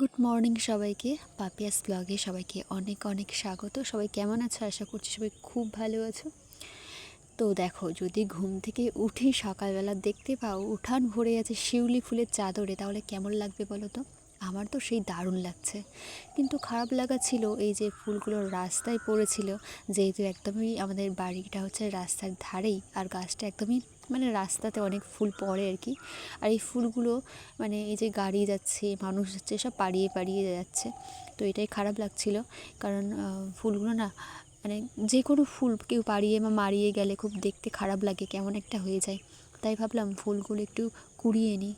Good morning সবাইকে। পাপিয়াস ব্লগে সবাইকে অনেক অনেক স্বাগত। সবাই কেমন আছো? আশা করছি সবাই খুব ভালো আছো। তো দেখো, যদি ঘুম থেকে উঠি সকালবেলা দেখতে পাও, উঠান ভরে আছে শিউলি ফুলের চাদরে, তাহলে কেমন লাগবে বলো তো? আমার তো সেই দারুণ লাগছে। কিন্তু খারাপ লাগা ছিল এই যে ফুলগুলো রাস্তায় পড়েছিল, যেহেতু একদমই আমাদের বাড়িটা হচ্ছে রাস্তার ধারেই, আর গাছটা একদমই মানে রাস্তাতে অনেক ফুল পড়ে আর কি। আর এই ফুলগুলো মানে এই যে গাড়ি যাচ্ছে, মানুষ যাচ্ছে সব পাড়িয়ে পাড়িয়ে যাচ্ছে, তো এটাই খারাপ লাগছিল। কারণ ফুলগুলো না মানে যে কোনো ফুল কেউ পাড়িয়ে বা মারিয়ে গেলে খুব দেখতে খারাপ লাগে, কেমন একটা হয়ে যায়। তাই ভাবলাম ফুলগুলো একটু কুড়িয়ে নিই।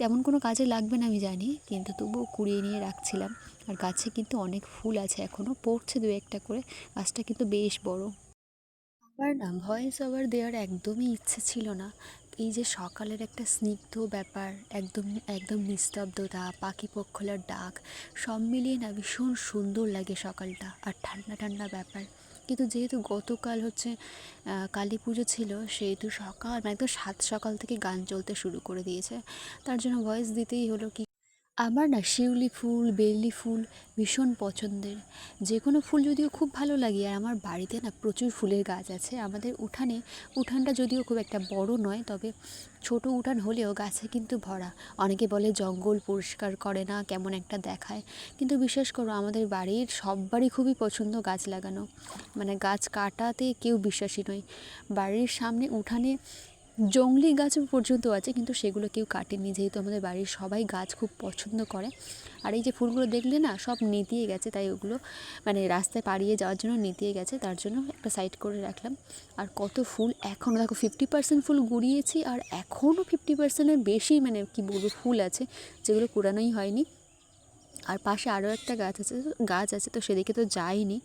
তেমন কোনো কাজে লাগবে না, আমি জানি, কিন্তু তবুও কুড়িয়ে নিয়ে রাখছিলাম। আর গাছে কিন্তু অনেক ফুল আছে এখনও পড়ছে দু একটা করে। গাছটা কিন্তু বেশ বড়। আমার না ভয়েস ওভার দেওয়ার একদমই ইচ্ছে ছিল না। এই যে সকালের একটা স্নিগ্ধ ব্যাপার, একদম একদম নিস্তব্ধতা, পাখি পক্ষলার ডাক, সব মিলিয়ে না ভীষণ সুন্দর লাগে সকালটা। আর ঠান্ডা ঠান্ডা ব্যাপার। কিন্তু যেহেতু গতকাল হচ্ছে কালী পুজো ছিল, সেহেতু সকাল মানে একদম সাত সকাল থেকে গান চলতে শুরু করে দিয়েছে। তার জন্য ভয়েস দিতেই হলো কি আমার না শিউলি ফুল বেলি ফুল ভীষণ পছন্দের। যে কোনো ফুল যদিও খুব ভালো লাগে, আর আমার বাড়িতে না প্রচুর ফুলের গাছ আছে। আমাদের উঠানে, উঠানটা যদিও খুব একটা বড় নয়, তবে ছোট উঠান হলেও গাছে কিন্তু ভরা। অনেকে বলে জঙ্গল পরিষ্কার করে না, কেমন একটা দেখায়। কিন্তু বিশ্বাস করো, আমাদের বাড়ির সববারই খুবই পছন্দ গাছ লাগানো। মানে গাছ কাটাতে কেউ বিশ্বাসী নয়। বাড়ির সামনে উঠানে জংলি গাছ পর্যন্ত আছে, কিন্তু সেগুলো কেউ কাটেনি। যেহেতু আমাদের বাড়ির সবাই গাছ খুব পছন্দ করে। আর এই যে ফুলগুলো দেখলে না, সব নেতিয়ে গেছে, তাই ওগুলো মানে রাস্তায় পাড়িয়ে যাওয়ার জন্য নেতিয়ে গেছে, তার জন্য একটা সাইড করে রাখলাম। আর কত ফুল এখনও দেখো ফিফটি পার্সেন্ট ফুল গুড়িয়েছি, আর এখনও ফিফটি পার্সেন্টের বেশি মানে কি বলব, ফুল আছে, যেগুলো কুড়ানোই হয়নি। আর পাশে আরও একটা গাছ আছে গাছ আছে তো সেদিকে তো যাইনি।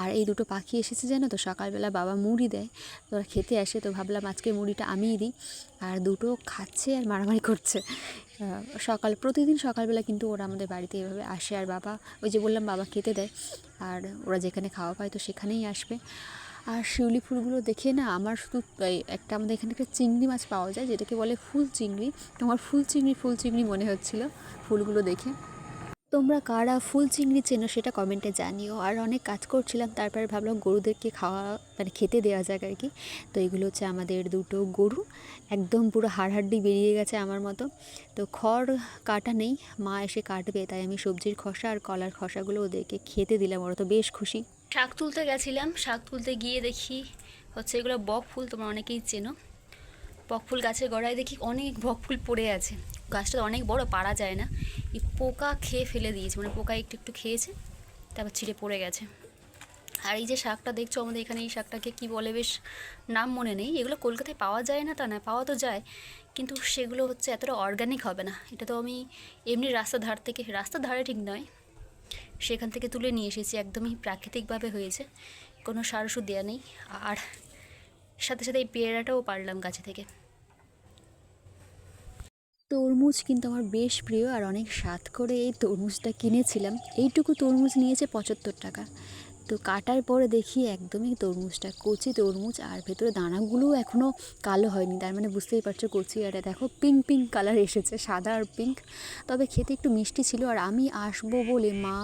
আর এই দুটো পাখি এসেছে জানো তো? সকালবেলা বাবা মুড়ি দেয় তো ওরা খেতে আসে তো ভাবলাম আজকে মুড়িটা আমিই দিই। আর দুটো খাচ্ছে আর মারামারি করছে। সকাল, প্রতিদিন সকালবেলা কিন্তু ওরা আমাদের বাড়িতে এভাবে আসে। আর বাবা, ওই যে বললাম বাবা খেতে দেয়। আর ওরা যেখানে খাওয়া পায় তো সেখানেই আসবে। আর শিউলি ফুলগুলো দেখে না আমার শুধু একটা আমাদের এখানে একটা চিংড়ি মাছ পাওয়া যায়, যেটাকে বলে ফুল চিংড়ি তোমার ফুল চিংড়ি ফুল চিংড়ি মনে হচ্ছিল ফুলগুলো দেখে। তোমরা কারা ফুল চিংড়ি চেনো সেটা কমেন্টে জানিও। আর অনেক কাজ করছিলাম, তারপরে ভাবলাম গরুদেরকে খাওয়া মানে খেতে দেওয়া যাক আর কি। তো এগুলো হচ্ছে আমাদের দুটো গরু, একদম পুরো হাড় হাড্ডি বেরিয়ে গেছে আমার মতো। তো খড় কাটা নেই, মা এসে কাটবে, তাই আমি সবজির খসা আর কলার খসাগুলো ওদেরকে খেতে দিলাম, ওরা তো বেশ খুশি। শাক তুলতে গেছিলাম, শাক তুলতে গিয়ে দেখি হচ্ছে এগুলো বক ফুল, তোমরা অনেকেই চেনো। বকফুল গাছের গোড়ায় দেখি অনেক বক ফুল পড়ে আছে। গাছটা অনেক বড়, পারা যায় না। এই পোকা খেয়ে ফেলে দিয়েছে মানে পোকা একটু একটু খেয়েছে, তারপর ছিঁড়ে পড়ে গেছে। আর এই যে শাকটা দেখছ, আমাদের এখানে এই শাকটাকে কি বলে, বেশ নাম মনে নেই। এগুলো কলকাতায় পাওয়া যায় না তা না, পাওয়া তো যায়, কিন্তু সেগুলো হচ্ছে এতটা অর্গানিক হবে না। এটা তো আমি এমনি রাস্তার ধার থেকে, রাস্তার ধারে ঠিক নয়, সেখান থেকে তুলে নিয়ে এসেছি। একদমই প্রাকৃতিকভাবে হয়েছে, কোনো সার ওষুধ দেওয়া নেই। আর সাথে সাথে এই পেয়ারাটাও পারলাম গাছে থেকে। তরমুজ কিন্তু আমার বেশ প্রিয় আর অনেক স্বাদ করে এই তরমুজটা কিনেছিলাম। এইটুকু তরমুজ নিয়েছে পঁচাত্তর টাকা। তো কাটার পরে দেখি একদমই তরমুজটা, কচি তরমুজ আর ভেতরে দানাগুলোও এখনও কালো হয়নি। তার মানে বুঝতেই পারছ কচি আর দেখো পিঙ্ক পিঙ্ক কালার এসেছে, সাদা আর পিঙ্ক তবে খেতে একটু মিষ্টি ছিল আর আমি আসব বলে মা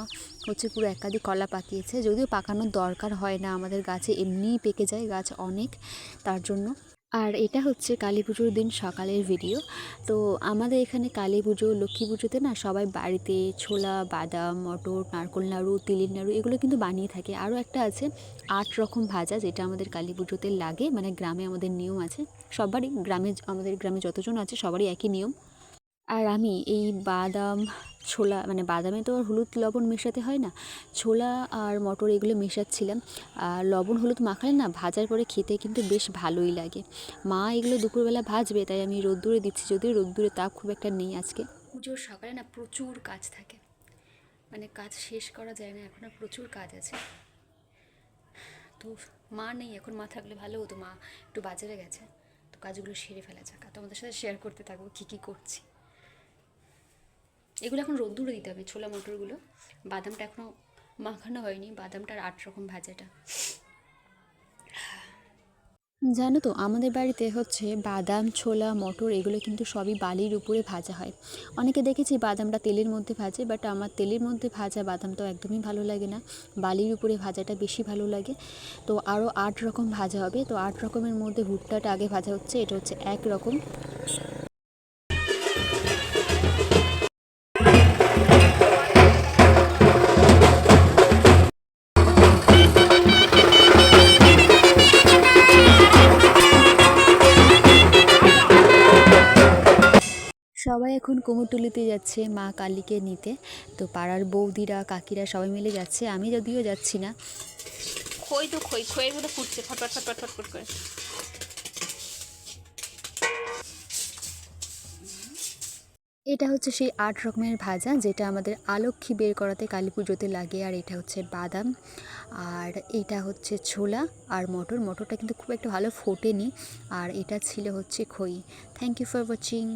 হচ্ছে পুরো একাধিক কলা পাকিয়েছে। যদিও পাকানোর দরকার হয় না, আমাদের গাছে এমনিই পেকে যায় গাছ অনেক, তার জন্য। আর এটা হচ্ছে কালী পুজোর দিন সকালের ভিডিও তো আমাদের এখানে কালী পুজো, লক্ষ্মী পুজোতে না সবাই বাড়িতে ছোলা, বাদাম, মটর, নারকল নাড়ু, তিলের নাড়ু এগুলো কিন্তু বানিয়ে থাকে। আরও একটা আছে আট রকম ভাজা যেটা আমাদের কালী পুজোতে লাগে। মানে গ্রামে আমাদের নিয়ম আছে। সবারই গ্রামে, আমাদের গ্রামে যতজন আছে সবারই একই নিয়ম। আর আমি এই বাদাম, ছোলা মানে বাদামে তো আর হলুদ, লবণ মেশাতে হয় না। ছোলা আর মটর এগুলো মেশাচ্ছিলাম। আর লবণ, হলুদ মাখালে না ভাজার পরে খেতে কিন্তু বেশ ভালোই লাগে। মা এগুলো দুপুরবেলা ভাজবে, তাই আমি রোদ্দুরে দিচ্ছি। যদিও রোদ্দুরে তাপ খুব একটা নেই আজকে। পুজোর সকালে না প্রচুর কাজ থাকে। মানে কাজ শেষ করা যায় না, এখন প্রচুর কাজ আছে। তো মা নেই, এখন মা থাকলে ভালো হতো। মা একটু বাজারে গেছে, তো কাজগুলো সেরে ফেলা যাক। তোমাদের সাথে শেয়ার করতে থাকব, কী কী করছি। এগুলো এখন রোদ্দুরে দিতে হবে ছোলা মটরগুলো। বাদামটা এখনও মাখানো হয়নি, বাদামটার আট রকম ভাজাটা। জানো তো, আমাদের বাড়িতে হচ্ছে বাদাম, ছোলা, মটর এগুলো কিন্তু সবই বালির উপরে ভাজা হয়। অনেকে দেখেছি বাদামটা তেলের মধ্যে ভাজে, বাট আমার তেলের মধ্যে ভাজা বাদাম তো একদমই ভালো লাগে না। বালির উপরে ভাজাটা বেশি ভালো লাগে। তো আরও আট রকম ভাজা হবে। তো আট রকমের মধ্যে ভুট্টাটা আগে ভাজা হচ্ছে, এটা হচ্ছে এক রকম। এখন কুমোরটুলিতে যাচ্ছে মা কালীকে নিতে। তো পাড়ার বৌদিরা কাকিরা সবাই মিলে যাচ্ছে। আমি যদিও যাচ্ছি না। খই তো খই খইয়ের মধ্যে ফুটছে ফটফট ফটফট ফটফট করে। এটা হচ্ছে সেই আট রকমের ভাজা যেটা আমাদের আলক্ষী বের করাতে কালী পুজোতে লাগে আর এটা হচ্ছে বাদাম আর এটা হচ্ছে ছোলা আর মটর। মটরটা কিন্তু খুব একটা ভালো ফোটেনি আর এটা ছিল হচ্ছে খই। Thank you for watching